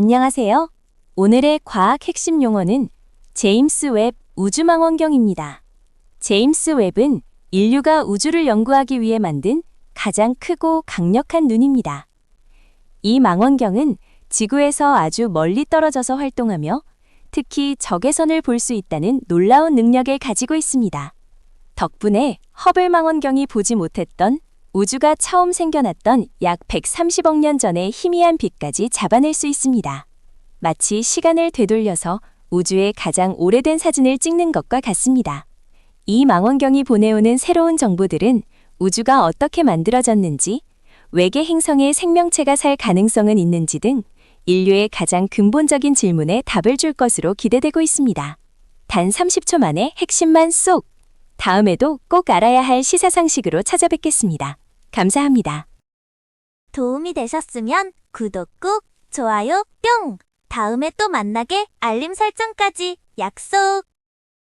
안녕하세요. 오늘의 과학 핵심 용어는 제임스 웹 우주망원경입니다. 제임스 웹은 인류가 우주를 연구하기 위해 만든 가장 크고 강력한 눈입니다. 이 망원경은 지구에서 아주 멀리 떨어져서 활동하며 특히 적외선을 볼 수 있다는 놀라운 능력을 가지고 있습니다. 덕분에 허블 망원경이 보지 못했던 우주가 처음 생겨났던 약 130억 년 전의 희미한 빛까지 잡아낼 수 있습니다. 마치 시간을 되돌려서 우주의 가장 오래된 사진을 찍는 것과 같습니다. 이 망원경이 보내오는 새로운 정보들은 우주가 어떻게 만들어졌는지, 외계 행성에 생명체가 살 가능성은 있는지 등 인류의 가장 근본적인 질문에 답을 줄 것으로 기대되고 있습니다. 단 30초 만에 핵심만 쏙! 다음에도 꼭 알아야 할 시사상식으로 찾아뵙겠습니다. 감사합니다. 도움이 되셨으면 구독 꾹, 좋아요 뿅! 다음에 또 만나게 알림 설정까지 약속!